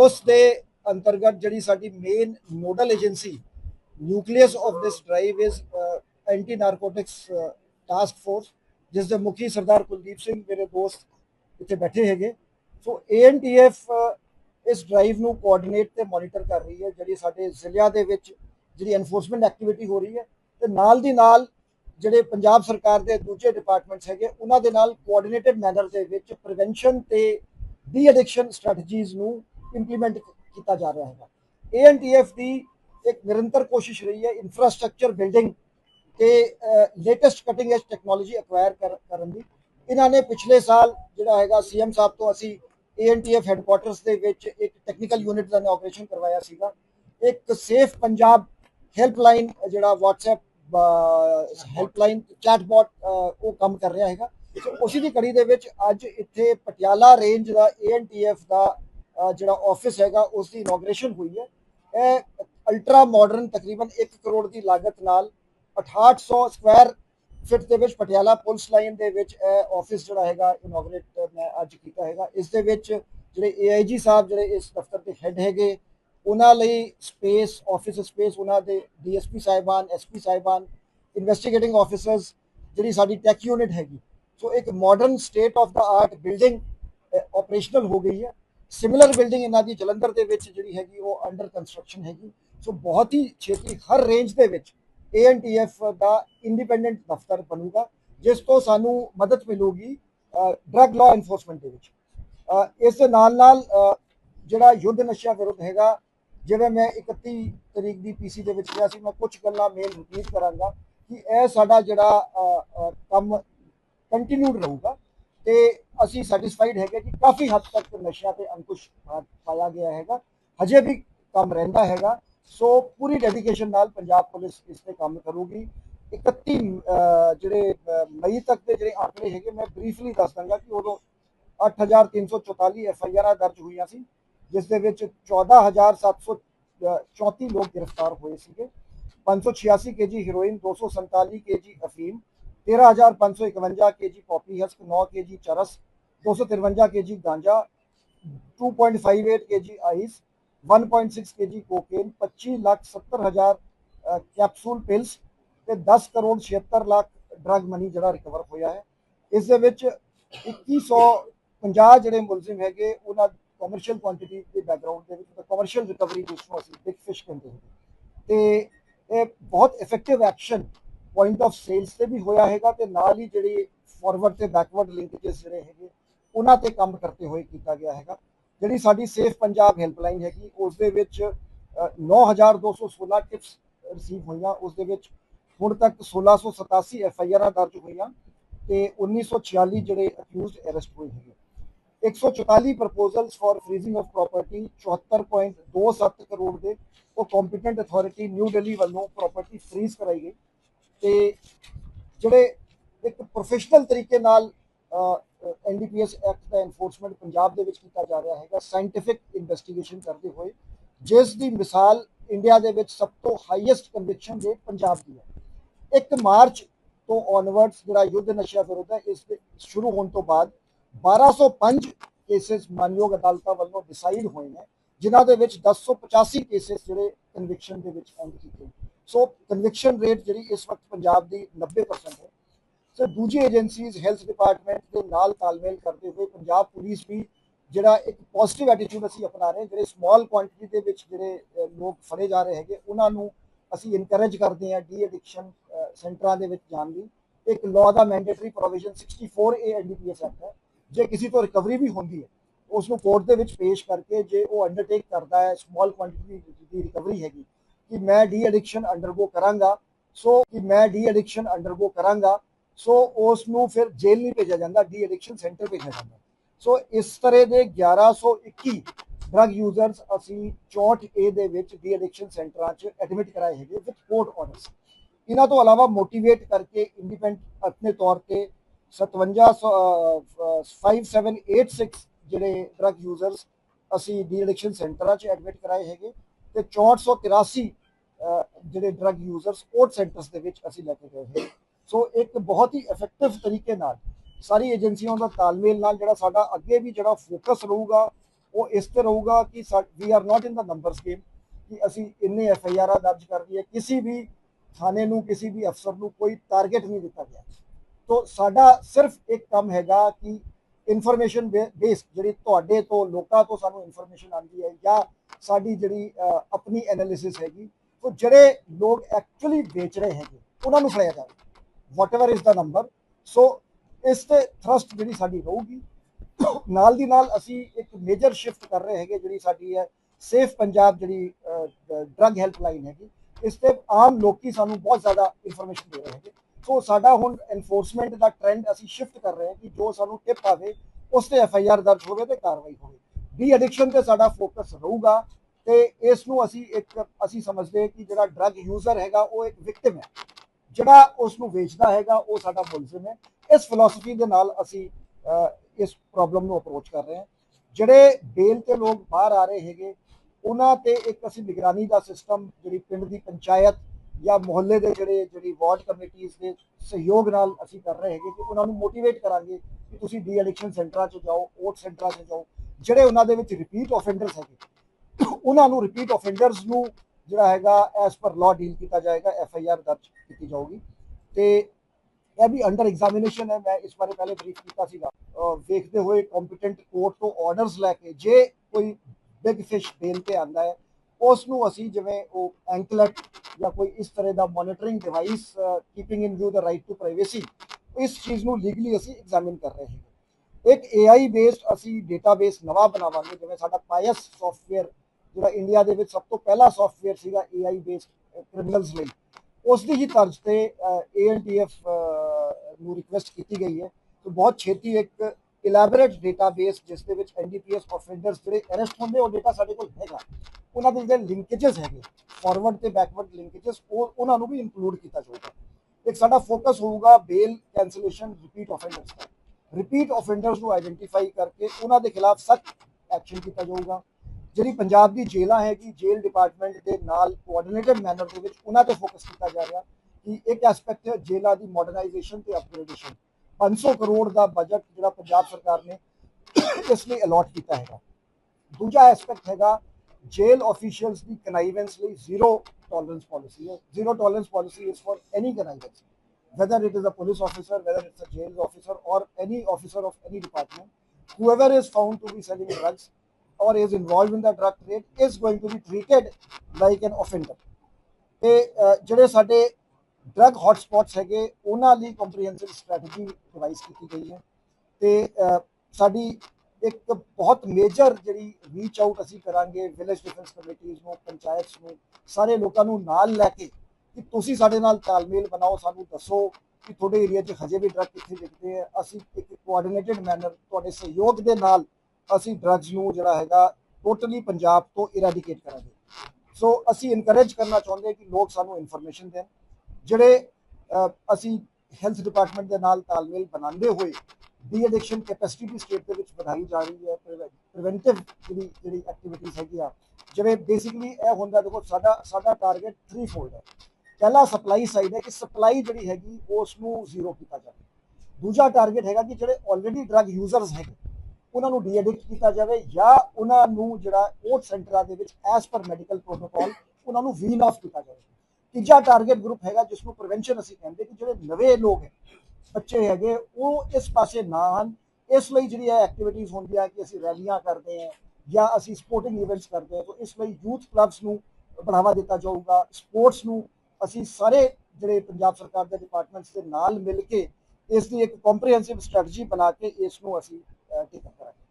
ਉਸ ਦੇ ਅੰਤਰਗਤ ਜਿਹੜੀ ਸਾਡੀ main nodal agency nucleus of this drive is anti narcotics task force ਜਿਸ ਦੇ ਮੁਖੀ ਸਰਦਾਰ ਕੁਲਦੀਪ ਸਿੰਘ ਮੇਰੇ ਦੋਸਤ ਇੱਥੇ ਬੈਠੇ ਹੈਗੇ। ਸੋ ਏਐਨਟੀਐਫ ਇਸ ਡਰਾਈਵ ਨੂੰ ਕੋਆਰਡੀਨੇਟ ਤੇ ਮੋਨੀਟਰ ਕਰ ਰਹੀ ਹੈ, ਜਿਹੜੀ ਸਾਡੇ ਜ਼ਿਲ੍ਹਿਆਂ ਦੇ ਵਿੱਚ ਜਿਹੜੀ ਐਨਫੋਰਸਮੈਂਟ ਐਕਟੀਵਿਟੀ ਹੋ ਰਹੀ ਹੈ। ਤੇ ਨਾਲ ਦੀ ਨਾਲ ਜਿਹੜੇ ਪੰਜਾਬ ਸਰਕਾਰ ਦੇ ਦੂਜੇ ਡਿਪਾਰਟਮੈਂਟਸ ਹੈਗੇ, ਉਹਨਾਂ ਦੇ ਨਾਲ ਕੋਆਰਡੀਨੇਟਡ ਮੈਨਰ ਦੇ ਵਿੱਚ ਪ੍ਰੀਵੈਂਸ਼ਨ ਤੇ ਡੀ ਐਡਿਕਸ਼ਨ ਸਟ੍ਰੈਟਜੀਜ਼ ਨੂੰ ਇੰਪਲੀਮੈਂਟ ਕੀਤਾ ਜਾ ਰਿਹਾ ਹੈਗਾ। ਏਐਨਟੀਐਫ ਦੀ ਇੱਕ ਨਿਰੰਤਰ ਕੋਸ਼ਿਸ਼ ਰਹੀ ਹੈ ਇਨਫਰਾਸਟ੍ਰਕਚਰ ਬਿਲਡਿੰਗ ਤੇ latest cutting edge technology acquire ਕਰਨ ਦੀ। ਇਹਨਾਂ ਨੇ ਪਿਛਲੇ ਸਾਲ ਜਿਹੜਾ ਹੈਗਾ ਸੀਐਮ ਸਾਹਿਬ ਤੋਂ ਅਸੀਂ ਏਐਨਟੀਐਫ ਹੈੱਡਕੁਆਰਟਰਸ ਦੇ ਵਿੱਚ ਇੱਕ ਟੈਕਨੀਕਲ ਯੂਨਿਟ ਦਾ ਇਨੋਗ੍ਰੇਸ਼ਨ ਕਰਵਾਇਆ ਸੀਗਾ। ਇੱਕ ਸੇਫ ਪੰਜਾਬ ਹੈਲਪਲਾਈਨ ਜਿਹੜਾ WhatsApp ਹੈਲਪਲਾਈਨ ਚੈਟਬੋਟ ਉਹ ਕੰਮ ਕਰ ਰਿਹਾ ਹੈਗਾ। ਸੋ ਉਸੇ ਦੀ ਕੜੀ ਦੇ ਵਿੱਚ ਅੱਜ ਇੱਥੇ ਪਟਿਆਲਾ ਰੇਂਜ ਦਾ ਏਐਨਟੀਐਫ ਦਾ ਜਿਹੜਾ ਆਫਿਸ ਹੈਗਾ ਉਸ ਦੀ ਇਨੋਗ੍ਰੇਸ਼ਨ ਹੋਈ ਹੈ। ਇਹ ਅਲਟਰਾ ਮਾਡਰਨ ਤਕਰੀਬਨ 1 ਕਰੋੜ ਦੀ ਲਾਗਤ ਨਾਲ 6800 ਸਕੁਆਇਰ ਫਿਟ ਦੇ ਵਿੱਚ ਪਟਿਆਲਾ ਪੁਲਿਸ ਲਾਈਨ ਦੇ ਵਿੱਚ ਇਹ ਆਫਿਸ ਜਿਹੜਾ ਹੈਗਾ ਇਨੋਗ੍ਰੇਟ ਮੈਂ ਅੱਜ ਕੀਤਾ ਹੈਗਾ। ਇਸ ਦੇ ਵਿੱਚ ਜਿਹੜੇ ਏਆਈਜੀ ਸਾਹਿਬ, ਜਿਹੜੇ ਇਸ ਦਫ਼ਤਰ ਦੇ ਹੈੱਡ ਹੈਗੇ, ਉਹਨਾਂ ਲਈ ਸਪੇਸ ਆਫਿਸ ਸਪੇਸ ਉਹਨਾਂ ਦੇ ਡੀਐਸਪੀ ਸਾਹਿਬਾਨ ਐਸਪੀ ਸਾਹਿਬਾਨ ਇਨਵੈਸਟੀਗੇਟਿੰਗ ਆਫੀਸਰਸ ਜਿਹੜੀ ਸਾਡੀ ਟੈਕ ਯੂਨਿਟ ਹੈਗੀ। ਸੋ ਇੱਕ modern state of the art building operational ਹੋ ਗਈ ਹੈ। ਸਿਮਿਲਰ ਬਿਲਡਿੰਗ ਇਹਨਾਂ ਦੀ ਜਲੰਧਰ ਦੇ ਵਿੱਚ ਜਿਹੜੀ ਹੈਗੀ ਉਹ ਅੰਡਰ ਕੰਸਟਰਕਸ਼ਨ ਹੈਗੀ। ਸੋ ਬਹੁਤ ਹੀ ਛੇਤੀ ਹਰ ਰੇਂਜ ਦੇ ਵਿੱਚ ਏਐਨਟੀਐਫ ਦਾ ਇੰਡੀਪੈਂਡੈਂਟ ਦਫ਼ਤਰ ਬਣੂਗਾ, ਜਿਸ ਤੋਂ ਸਾਨੂੰ ਮਦਦ ਮਿਲੂਗੀ ਡਰੱਗ ਲਾਅ ਐਨਫੋਰਸਮੈਂਟ ਦੇ ਵਿੱਚ। ਇਸ ਦੇ ਨਾਲ ਨਾਲ ਜਿਹੜਾ ਯੁੱਧ ਨਸ਼ਾ ਵਿਰੁੱਧ ਹੈਗਾ, ਜਿਵੇਂ ਮੈਂ 31 ਤਰੀਕ ਦੀ ਪੀਸੀ ਦੇ ਵਿੱਚ ਕਿਹਾ ਸੀ, ਮੈਂ ਕੁਝ ਗੱਲਾਂ ਮੇਨ ਰਿਪੀਟ ਕਰਾਂਗਾ ਕਿ ਇਹ ਸਾਡਾ ਜਿਹੜਾ ਕੰਮ ਕੰਟੀਨਿਊਡ ਰਹੂਗਾ। ਤੇ ਅਸੀਂ ਸੈਟੀਸਫਾਈਡ ਹੈਗੇ ਕਿ ਕਾਫੀ ਹੱਦ ਤੱਕ ਨਸ਼ਿਆਂ ਤੇ ਅੰਕੁਸ਼ ਪਾ- ਪਾਇਆ ਗਿਆ ਹੈਗਾ। ਹਜੇ ਵੀ ਕੰਮ ਰਹਿੰਦਾ ਹੈਗਾ। ਸੋ ਪੂਰੀ ਡੈਡੀਕੇਸ਼ਨ ਨਾਲ ਪੰਜਾਬ ਪੁਲਿਸ ਇਸ ਤੇ ਕੰਮ ਕਰੂਗੀ। 31 ਅ, ਜਿਹੜੇ ਅ, ਮਈ ਤੱਕ ਦੇ ਜਿਹੜੇ ਆંકੜੇ ਹੈਗੇ ਮੈਂ ਬਰੀਫਲੀ ਦੱਸ ਦਾਂਗਾ ਕਿ ਉਦੋਂ 8344 ਐਫ ਆਈ ਆਰ ਦਰਜ ਹੋਈਆਂ ਸੀ ਜਿਸ ਦੇ ਵਿੱਚ 14734 ਲੋਕ ਗ੍ਰਿਫਤਾਰ ਹੋਏ ਸੀਗੇ। 586 ਕੇਜੀ ਹੈਰੋਇਨ 247 ਕੇਜੀ ਅਫੀਮ 13551 ਕੇਜੀ ਪੌਪੀ ਹਸਕ 9 ਕੇਜੀ ਚਰਸ 253 ਕੇਜੀ ਗਾਂਜਾ 2.58 KG ice 1.6 KG cocaine 25 lakh 70 ਹਜ਼ਾਰ ਕੈਪਸੂਲ ਪਿਲਸ ਤੇ 10 ਕਰੋੜ 76 ਲੱਖ ਡਰਗ ਮਨੀ ਜਿਹੜਾ ਰਿਕਵਰ ਹੋਇਆ ਹੈ। ਇਸ ਦੇ ਵਿੱਚ 2150 ਜਿਹੜੇ ਮੁਲਜ਼ਮ ਹੈਗੇ, ਉਹਨਾਂ ਕਮਰਸ਼ੀਅਲ ਕੁਆਂਟੀਟੀ ਦੇ ਬੈਕਗ੍ਰਾਉਂਡ ਦੇ ਵਿੱਚ ਕਮਰਸ਼ੀਅਲ ਰਿਕਵਰੀ ਜਿਸ ਨੂੰ ਅਸੀਂ ਬਿਗ ਫਿਸ਼ ਕਹਿੰਦੇ ਹਾਂ ਤੇ ਇਹ ਬਹੁਤ effective action point of sales ਤੇ ਵੀ ਹੋਇਆ ਹੈਗਾ ਤੇ ਨਾਲ ਹੀ ਜਿਹੜੇ ਫਾਰਵਰਡ ਤੇ ਬੈਕਵਰਡ ਲਿੰਕੇजेस ਜਿਹੜੇ ਹੈਗੇ ਉਹਨਾਂ ਤੇ ਕੰਮ ਕਰਦੇ ਹੋਏ ਕੀਤਾ ਗਿਆ ਹੈਗਾ। ਜਿਹੜੀ ਸਾਡੀ ਸੇਫ ਪੰਜਾਬ ਹੈਲਪਲਾਈਨ ਹੈਗੀ ਉਸ ਦੇ ਵਿੱਚ ਅ, 9216 ਟਿਪਸ ਰਿਸੀਵ ਹੋਈਆਂ ਉਸ ਦੇ ਵਿੱਚ ਹੁਣ ਤੱਕ 1687 ਐਫ ਆਈ ਆਰਾਂ ਦਰਜ ਹੋਈਆਂ ਤੇ 1946 ਜਿਹੜੇ ਅਕਿਊਜ਼ਡ ਅਰੈਸਟ ਹੋਏ ਹੈਗੇ। 144 proposals for freezing of property 74.27 crore ਦੇ ਉਹ ਕੰਪੀਟੈਂਟ ਅਥਾਰਟੀ ਨਿਊ ਦਿੱਲੀ ਵੱਲੋਂ ਪ੍ਰਾਪਰਟੀ ਫਰੀਜ਼ ਕਰਾਈ ਗਈ। ਤੇ ਜਿਹੜੇ ਇੱਕ ਪ੍ਰੋਫੈਸ਼ਨਲ ਤਰੀਕੇ ਨਾਲ ਐਨਡੀਪੀਐਸ ਐਕਟ ਦਾ ਐਨਫੋਰਸਮੈਂਟ ਪੰਜਾਬ ਦੇ ਵਿੱਚ ਕੀਤਾ ਜਾ ਰਿਹਾ ਹੈਗਾ ਸਾਇੰਟਿਫਿਕ ਇਨਵੈਸਟੀਗੇਸ਼ਨ ਕਰਦੇ ਹੋਏ, ਜਿਸ ਦੀ ਮਿਸਾਲ ਇੰਡੀਆ ਦੇ ਵਿੱਚ ਸਭ ਤੋਂ ਹਾਈਐਸਟ ਕਨਵਿਕਸ਼ਨ ਰੇਟ ਪੰਜਾਬ ਦੀ ਹੈ। 1 ਮਾਰਚ ਤੋਂ ਔਨਵਰਡਸ ਜਿਹੜਾ ਯੁੱਧ ਨਸ਼ਾ ਵਿਰੁੱਧ ਹੈ, ਇਸ ਦੇ ਸ਼ੁਰੂ ਹੋਣ ਤੋਂ ਬਾਅਦ 1205 ਕੇਸਿਸ ਮਾਨਯੋਗ ਅਦਾਲਤਾਂ ਵੱਲੋਂ ਡਿਸਾਈਡ ਹੋਏ ਨੇ, ਜਿਨ੍ਹਾਂ ਦੇ ਵਿੱਚ 1085 ਕੇਸਿਸ ਜਿਹੜੇ ਕਨਵਿਕਸ਼ਨ ਦੇ ਵਿੱਚ ਐਂਡ ਕੀਤੇ ਸੋ ਕਨਵਿਕਸ਼ਨ ਰੇਟ ਜਿਹੜੀ ਇਸ ਵਕਤ ਪੰਜਾਬ ਦੀ 90% ਹੈ। ਸੋ ਦੂਜੀ ਏਜੰਸੀਜ਼ ਹੈਲਥ ਡਿਪਾਰਟਮੈਂਟ ਦੇ ਨਾਲ ਤਾਲਮੇਲ ਕਰਦੇ ਹੋਏ ਪੰਜਾਬ ਪੁਲਿਸ ਵੀ ਜਿਹੜਾ ਇੱਕ ਪੋਜ਼ਿਟਿਵ ਐਟੀਟਿਊਡ ਅਸੀਂ ਅਪਣਾ ਰਹੇ ਹਾਂ, ਜਿਹੜੇ ਸਮਾਲ ਕੁਆਂਟੀਟੀ ਦੇ ਵਿੱਚ ਜਿਹੜੇ ਲੋਕ ਫੜੇ ਜਾ ਰਹੇ ਹੈਗੇ, ਉਹਨਾਂ ਨੂੰ ਅਸੀਂ ਇਨਕਰੇਜ ਕਰਦੇ ਹਾਂ ਡੀ ਐਡਿਕਸ਼ਨ ਸੈਂਟਰਾਂ ਦੇ ਵਿੱਚ ਜਾਣ ਲਈ। ਇੱਕ law the mandatory provision 64 A NDPS act ਹੈ। ਜੇ ਕਿਸੇ ਤੋਂ ਰਿਕਵਰੀ ਵੀ ਹੁੰਦੀ ਹੈ, ਉਸ ਨੂੰ ਕੋਰਟ ਦੇ ਵਿੱਚ ਪੇਸ਼ ਕਰਕੇ ਜੇ ਉਹ ਅੰਡਰਟੇਕ ਕਰਦਾ ਹੈ ਸਮਾਲ ਕੁਆਂਟੀਟੀ ਦੀ ਰਿਕਵਰੀ ਹੈਗੀ ਕਿ ਮੈਂ ਡੀ ਐਡਿਕਸ਼ਨ ਅੰਡਰਗੋ ਕਰਾਂਗਾ ਸੋ ਕਿ ਮੈਂ ਡੀ ਐਡਿਕਸ਼ਨ ਅੰਡਰਗੋ ਕਰਾਂਗਾ ਸੋ ਉਸ ਨੂੰ ਫਿਰ ਜੇਲ੍ਹ ਨਹੀਂ ਭੇਜਿਆ ਜਾਂਦਾ ਡੀ ਐਡਿਕਸ਼ਨ ਸੈਂਟਰ ਭੇਜਿਆ ਜਾਂਦਾ। ਸੋ ਇਸ ਤਰ੍ਹਾਂ ਦੇ 1121 ਡਰਗ ਯੂਜ਼ਰਸ ਅਸੀਂ 64 ਏ ਦੇ ਵਿੱਚ ਡੀ ਐਡਿਕਸ਼ਨ ਸੈਂਟਰਾਂ 'ਚ ਐਡਮਿਟ ਕਰਾਏ ਹੈਗੇ ਵਿਦ ਕੋਰਟ ਆਰਡਰਸ ਇਹਨਾਂ ਤੋਂ ਇਲਾਵਾ ਮੋਟੀਵੇਟ ਕਰਕੇ ਇੰਡੀਪੈਂਡੈਂਟ ਆਪਣੇ ਤੌਰ ਤੇ 5786 ਜਿਹੜੇ ਡਰਗ ਯੂਜ਼ਰਸ ਅਸੀਂ ਡੀ ਐਡਿਕਸ਼ਨ ਸੈਂਟਰਾਂ 'ਚ ਐਡਮਿਟ ਕਰਾਏ ਹੈਗੇ ਤੇ 6483 ਅਹ, ਜਿਹੜੇ ਡਰੱਗ ਯੂਜ਼ਰ ਕੋਰਟ ਸੈਂਟਰਸ ਦੇ ਵਿੱਚ ਅਸੀਂ ਲੈ ਕੇ ਗਏ ਹੈਗੇ ਸੋ ਇੱਕ ਬਹੁਤ ਹੀ ਇਫੈਕਟਿਵ ਤਰੀਕੇ ਨਾਲ ਸਾਰੀ ਏਜੰਸੀਆਂ ਦਾ ਤਾਲਮੇਲ ਨਾਲ ਜਿਹੜਾ ਸਾਡਾ ਅੱਗੇ ਵੀ ਜਿਹੜਾ ਫੋਕਸ ਰਹੂਗਾ, ਉਹ ਇਸ ਤੇ ਰਹੂਗਾ ਕਿ we are not in the number scheme ਕਿ ਅਸੀਂ ਇੰਨੇ ਐਫ ਆਈ ਆਰ ਦਰਜ ਕਰ ਦਈਏ ਕਿਸੇ ਵੀ ਥਾਣੇ ਨੂੰ, ਕਿਸੇ ਵੀ ਅਫਸਰ ਨੂੰ ਕੋਈ ਟਾਰਗੇਟ ਨਹੀਂ ਦਿੱਤਾ ਗਿਆ। ਤੋ ਸਾਡਾ ਸਿਰਫ ਇੱਕ ਕੰਮ ਹੈਗਾ ਕਿ ਇਨਫੋਰਮੇਸ਼ਨ ਬੇਸ ਜਿਹੜੀ ਤੁਹਾਡੇ ਤੋਂ, ਲੋਕਾਂ ਤੋਂ ਸਾਨੂੰ ਇਨਫੋਰਮੇਸ਼ਨ ਆਉਂਦੀ ਹੈ ਜਾਂ ਸਾਡੀ ਜਿਹੜੀ ਆਪਣੀ ਐਨਾਲਿਸਿਸ ਹੈਗੀ ਉਹ ਜਿਹੜੇ ਲੋਕ ਐਕਚੁਅਲੀ ਵੇਚ ਰਹੇ ਹੈਗੇ, ਉਹਨਾਂ ਨੂੰ ਫੜਿਆ ਜਾਵੇ। Whatever is the number so ਇਸ ਤੇ ਥਰਸਟ ਜਿਹੜੀ ਸਾਡੀ ਰਹੂਗੀ। ਨਾਲ ਦੀ ਨਾਲ ਅਸੀਂ ਇੱਕ ਮੇਜਰ ਸ਼ਿਫਟ ਕਰ ਰਹੇ ਹੈਗੇ, ਜਿਹੜੀ ਸਾਡੀ ਹੈ ਸੇਫ ਪੰਜਾਬ ਜਿਹੜੀ ਡਰੱਗ ਹੈਲਪਲਾਈਨ ਹੈਗੀ, ਇਸ ਤੇ ਆਮ ਲੋਕੀ ਸਾਨੂੰ ਬਹੁਤ ਜ਼ਿਆਦਾ ਇਨਫੋਰਮੇਸ਼ਨ ਦੇ ਰਹੇ ਹੈਗੇ। ਸੋ ਸਾਡਾ ਹੁਣ ਐਨਫੋਰਸਮੈਂਟ ਦਾ ਟ੍ਰੈਂਡ ਅਸੀਂ ਸ਼ਿਫਟ ਕਰ ਰਹੇ ਹਾਂ ਕਿ ਜੋ ਸਾਨੂੰ ਟਿਪ ਆਵੇ, ਉਸ ਤੇ ਐਫ ਆਈ ਆਰ ਦਰਜ ਹੋਵੇ ਤੇ ਕਾਰਵਾਈ ਹੋਵੇ। ਡੀ ਐਡਿਕਸ਼ਨ ਤੇ ਸਾਡਾ ਫੋਕਸ ਰਹੂਗਾ। ਤੇ ਇਸ ਨੂੰ ਅਸੀਂ ਇੱਕ, ਅਸੀਂ ਸਮਝਦੇ ਕਿ ਜਿਹੜਾ ਡਰੱਗ ਯੂਜ਼ਰ ਹੈਗਾ, ਉਹ ਇੱਕ ਵਿਕਟਿਮ ਹੈ। ਜਿਹੜਾ ਉਸ ਨੂੰ ਵੇਚਦਾ ਹੈਗਾ, ਉਹ ਸਾਡਾ ਮੁਲਜ਼ਮ ਹੈ। ਇਸ ਫਿਲਾਸਫੀ ਦੇ ਨਾਲ ਅਸੀਂ ਇਸ ਪ੍ਰੋਬਲਮ ਨੂੰ ਅਪਰੋਚ ਕਰ ਰਹੇ ਹਾਂ। ਜਿਹੜੇ ਬੇਲ ਤੇ ਲੋਕ ਬਾਹਰ ਆ ਰਹੇ ਹੈਗੇ, ਉਹਨਾਂ ਤੇ ਇੱਕ ਅਸੀਂ ਨਿਗਰਾਨੀ ਦਾ ਸਿਸਟਮ ਜਿਹੜੀ ਪਿੰਡ ਦੀ ਪੰਚਾਇਤ ਜਾਂ ਮੁਹੱਲੇ ਦੇ ਜਿਹੜੇ, ਜਿਹੜੀ ਵਾਰਡ ਕਮੇਟੀਆਂ ਦੇ ਸਹਿਯੋਗ ਨਾਲ ਅਸੀਂ ਕਰ ਰਹੇ ਹੈਗੇ ਕਿ ਉਹਨਾਂ ਨੂੰ ਮੋਟੀਵੇਟ ਕਰਾਂਗੇ ਕਿ ਤੁਸੀਂ ਡੀ ਐਡਿਕਸ਼ਨ ਸੈਂਟਰਾਂ 'ਚ ਜਾਓ ਓਟ ਸੈਂਟਰਾਂ 'ਚ ਜਾਓ। ਜਿਹੜੇ ਉਹਨਾਂ ਦੇ ਵਿੱਚ ਰਿਪੀਟ ਆਫੈਂਡਰਸ ਹੈਗੇ ਉਹਨਾਂ ਨੂੰ ਰਿਪੀਟ ਆਫੈਂਡਰਸ ਨੂੰ ਜਿਹੜਾ ਹੈਗਾ ਐਸ ਪਰ ਲਾਅ ਡੀਲ ਕੀਤਾ ਜਾਏਗਾ ਐਫ ਆਈ ਆਰ ਦਰਜ ਕੀਤੀ ਜਾਊਗੀ। ਤੇ ਇਹ ਵੀ ਅੰਡਰ ਐਗਜ਼ਾਮੀਨੇਸ਼ਨ ਹੈ, ਮੈਂ ਇਸ ਬਾਰੇ ਪਹਿਲੇ ਬਰੀਫ ਕੀਤਾ ਸੀਗਾ। ਅਹ ਵੇਖਦੇ ਹੋਏ ਕੰਪੀਟੈਂਟ ਕੋਰਟ ਤੋਂ ਆਰਡਰਸ ਲੈ ਕੇ ਜੇ ਕੋਈ ਬਿਗ ਫਿਸ਼ ਬੇਲ ਤੇ ਆਂਦਾ ਹੈ, ਉਸ ਨੂੰ ਅਸੀਂ ਜਿਵੇਂ ਉਹ ਐਂਕਲਟ ਜਾਂ ਕੋਈ ਇਸ ਤਰ੍ਹਾਂ ਦਾ monitoring device keeping in view the right to privacy ਇਸ ਚੀਜ਼ ਨੂੰ ਲੀਗਲੀ ਅਸੀਂ ਐਗਜ਼ਾਮਿਨ ਕਰ ਰਹੇ ਹਾਂ ਇੱਕ AI ਬੇਸਡ ਅਸੀਂ ਡੇਟਾਬੇਸ ਨਵਾਂ ਬਣਾਵਾਂਗੇ, ਜਿਵੇਂ ਸਾਡਾ ਪਾਇਸ ਸੌਫਟਵੇਅਰ ਜਿਹੜਾ ਇੰਡੀਆ ਦੇ ਵਿੱਚ ਸਭ ਤੋਂ ਪਹਿਲਾ ਸੌਫਟਵੇਅਰ ਸੀਗਾ AI ਬੇਸਡ ਕ੍ਰਿਮੀਨਲਸ ਲਈ। ਉਸ ਦੀ ਹੀ ਤਰਜ ਤੇ ANTF ਨੂੰ ਰਿਕੁਐਸਟ ਕੀਤੀ ਗਈ ਹੈ। ਤੇ ਬਹੁਤ ਛੇਤੀ ਇੱਕ ਇਲੈਬੋਰੇਟ ਡੇਟਾਬੇਸ ਜਿਸ ਦੇ ਵਿੱਚ ਐਨਡੀਪੀਐਸ ਆਫੈਂਡਰਸ ਜਿਹੜੇ ਅਰੈਸਟ ਹੁੰਦੇ, ਉਹ ਡੇਟਾ ਸਾਡੇ ਕੋਲ ਹੈਗਾ। ਉਹਨਾਂ ਦੇ ਜਿਹੜੇ ਲਿੰਕੇजेस ਹੈਗੇ ਫਾਰਵਰਡ ਤੇ ਬੈਕਵਰਡ ਲਿੰਕੇजेस ਉਹ ਉਹਨਾਂ ਨੂੰ ਵੀ ਇਨਕਲੂਡ ਕੀਤਾ ਜਾਊਗਾ। ਇੱਕ ਸਾਡਾ ਫੋਕਸ ਹੋਊਗਾ bail cancellation repeat offenders repeat offenders ਨੂੰ ਆਈਡੈਂਟੀਫਾਈ ਕਰਕੇ ਉਹਨਾਂ ਦੇ ਖਿਲਾਫ ਸਖਤ ਐਕਸ਼ਨ ਕੀਤਾ ਜਾਊਗਾ। ਜਿਹੜੀ ਪੰਜਾਬ ਦੀ ਜੇਲ੍ਹਾਂ ਹੈਗੀ ਕਿ ਜੇਲ ਡਿਪਾਰਟਮੈਂਟ ਦੇ ਨਾਲ ਕੋਆਰਡੀਨੇਟਡ ਮੈਨਰ ਦੇ ਵਿੱਚ ਉਹਨਾਂ ਤੇ ਫੋਕਸ ਕੀਤਾ ਜਾ ਰਿਹਾ ਕਿ ਇੱਕ ਐਸਪੈਕਟ ਹੈ ਜੇਲ੍ਹਾਂ ਦੀ ਮਾਡਰਨਾਈਜੇਸ਼ਨ ਤੇ ਅਪਗ੍ਰੇਡੇਸ਼ਨ 500 ਕਰੋੜ ਦਾ ਬਜਟ ਜਿਹੜਾ ਪੰਜਾਬ ਸਰਕਾਰ ਨੇ ਇਸ ਲਈ ਅਲਾਟ ਕੀਤਾ ਹੈਗਾ। ਦੂਜਾ ਐਸਪੈਕਟ ਹੈਗਾ, ਜੇਲ ਆਫੀਸ਼ੀਅਲਸ ਦੀ ਕਨਾਈਵੈਂਸ ਲਈ ਜ਼ੀਰੋ ਟੋਲਰੈਂਸ ਪਾਲਿਸੀ ਹੈ। Zero tolerance policy is for any connivance whether it is a police officer, whether it's a jail officer or any officer of any department, whoever is found to be selling drugs or is involved in the drug trade is going to be treated like an offender. ਤੇ ਜਿਹੜੇ ਸਾਡੇ drug hotspots ਹੈਗੇ, ਉਹਨਾਂ ਲਈ comprehensive strategy device ਕੀਤੀ ਗਈ ਹੈ। ਤੇ ਸਾਡੀ ਇੱਕ ਬਹੁਤ ਮੇਜਰ ਜਿਹੜੀ ਰੀਚ ਆਊਟ ਅਸੀਂ ਕਰਾਂਗੇ ਵਿਲੇਜ ਡਿਫੈਂਸ ਕਮੇਟੀਆਂ ਨੂੰ ਪੰਚਾਇਤਸ ਨੂੰ, ਸਾਰੇ ਲੋਕਾਂ ਨੂੰ ਨਾਲ ਲੈ ਕੇ ਕਿ ਤੁਸੀਂ ਸਾਡੇ ਨਾਲ ਤਾਲਮੇਲ ਬਣਾਓ, ਸਾਨੂੰ ਦੱਸੋ ਕਿ ਤੁਹਾਡੇ ਏਰੀਆ 'ਚ ਹਜੇ ਵੀ ਡਰਗ ਕਿੱਥੇ ਵਿਕਦੇ ਆ। ਅਸੀਂ ਇੱਕ ਕੋਆਰਡੀਨੇਟਿਡ ਮੈਨਰ ਤੁਹਾਡੇ ਸਹਿਯੋਗ ਦੇ ਨਾਲ ਅਸੀਂ ਡਰੱਗਸ ਨੂੰ ਜਿਹੜਾ ਹੈਗਾ ਟੋਟਲੀ ਪੰਜਾਬ ਤੋਂ ਇਰੈਡੀਕੇਟ ਕਰਾਂਗੇ। ਸੋ ਅਸੀਂ ਇਨਕਰੇਜ ਕਰਨਾ ਚਾਹੁੰਦੇ ਕਿ ਲੋਕ ਸਾਨੂੰ ਇਨਫੋਰਮੇਸ਼ਨ ਦੇਣ। ਜਿਹੜੇ ਅਸੀਂ ਹੈਲਥ ਡਿਪਾਰਟਮੈਂਟ ਦੇ ਨਾਲ ਤਾਲਮੇਲ ਬਣਾਉਂਦੇ ਹੋਏ ਡੀ ਐਡਿਕਸ਼ਨ ਕੈਪੈਸਿਟੀ ਵੀ ਸਟੇਟ ਦੇ ਵਿੱਚ ਵਧਾਈ ਜਾ ਰਹੀ ਹੈ ਪ੍ਰੀਵੈਂਟਿਵ ਜਿਹੜੀ ਜਿਹੜੀ ਐਕਟੀਵਿਟੀਜ਼ ਹੈਗੀਆਂ ਜਿਵੇਂ ਬੇਸਿਕਲੀ ਇਹ ਹੁੰਦਾ ਦੇਖੋ ਸਾਡਾ ਸਾਡਾ ਟਾਰਗੇਟ 3 ਫੋਲਡ ਹੈ। ਪਹਿਲਾ ਸਪਲਾਈ ਸਾਈਡ ਹੈ ਕਿ ਸਪਲਾਈ ਜਿਹੜੀ ਹੈਗੀ ਉਸ ਨੂੰ ਜ਼ੀਰੋ ਕੀਤਾ ਜਾਵੇ। ਦੂਜਾ ਟਾਰਗੇਟ ਹੈਗਾ ਕਿ ਜਿਹੜੇ ਆਲਰੇਡੀ ਡਰੱਗ ਯੂਜ਼ਰਸ ਹੈਗੇ। ਉਹਨਾਂ ਨੂੰ ਡੀਐਡਿਕਟ ਕੀਤਾ ਜਾਵੇ ਜਾਂ ਉਹਨਾਂ ਨੂੰ ਜਿਹੜਾ ਓਟ ਸੈਂਟਰਾਂ ਦੇ ਵਿੱਚ ਐਸ ਪਰ ਮੈਡੀਕਲ ਪ੍ਰੋਟੋਕਾਲ ਉਹਨਾਂ ਨੂੰ ਵੀਨ ਆਫ ਕੀਤਾ ਜਾਵੇ। ਤੀਜਾ ਟਾਰਗੇਟ ਗਰੁੱਪ ਹੈਗਾ ਜਿਸ ਨੂੰ ਪ੍ਰੀਵੈਂਸ਼ਨ ਅਸੀਂ ਕਹਿੰਦੇ ਕਿ ਜਿਹੜੇ ਨਵੇਂ ਲੋਕ ਹੈ, ਬੱਚੇ ਹੈਗੇ, ਉਹ ਇਸ ਪਾਸੇ ਨਾ ਹਨ ਇਸ ਲਈ ਜਿਹੜੀ ਇਹ ਐਕਟੀਵਿਟੀਜ਼ ਹੁੰਦੀਆਂ ਕਿ ਅਸੀਂ ਰੈਲੀਆਂ ਕਰਦੇ ਹਾਂ ਜਾਂ ਅਸੀਂ ਸਪੋਰਟਿੰਗ ਇਵੈਂਟਸ ਕਰਦੇ ਹਾਂ, ਤਾਂ ਇਸ ਲਈ ਯੂਥ ਕਲੱਬਸ ਨੂੰ ਬੜਾਵਾ ਦਿੱਤਾ ਜਾਊਗਾ। ਸਪੋਰਟਸ ਨੂੰ ਅਸੀਂ ਸਾਰੇ ਜਿਹੜੇ ਪੰਜਾਬ ਸਰਕਾਰ ਦੇ ਡਿਪਾਰਟਮੈਂਟਸ ਦੇ ਨਾਲ ਮਿਲ ਕੇ ਇਸ ਦੀ ਇੱਕ ਕੰਪਰੀਹੈਂਸਿਵ ਸਟ੍ਰੈਟਜੀ ਬਣਾ ਕੇ ਇਸ ਨੂੰ ਅਸੀਂ ਟੇਕ ਕਰਾਂਗੇ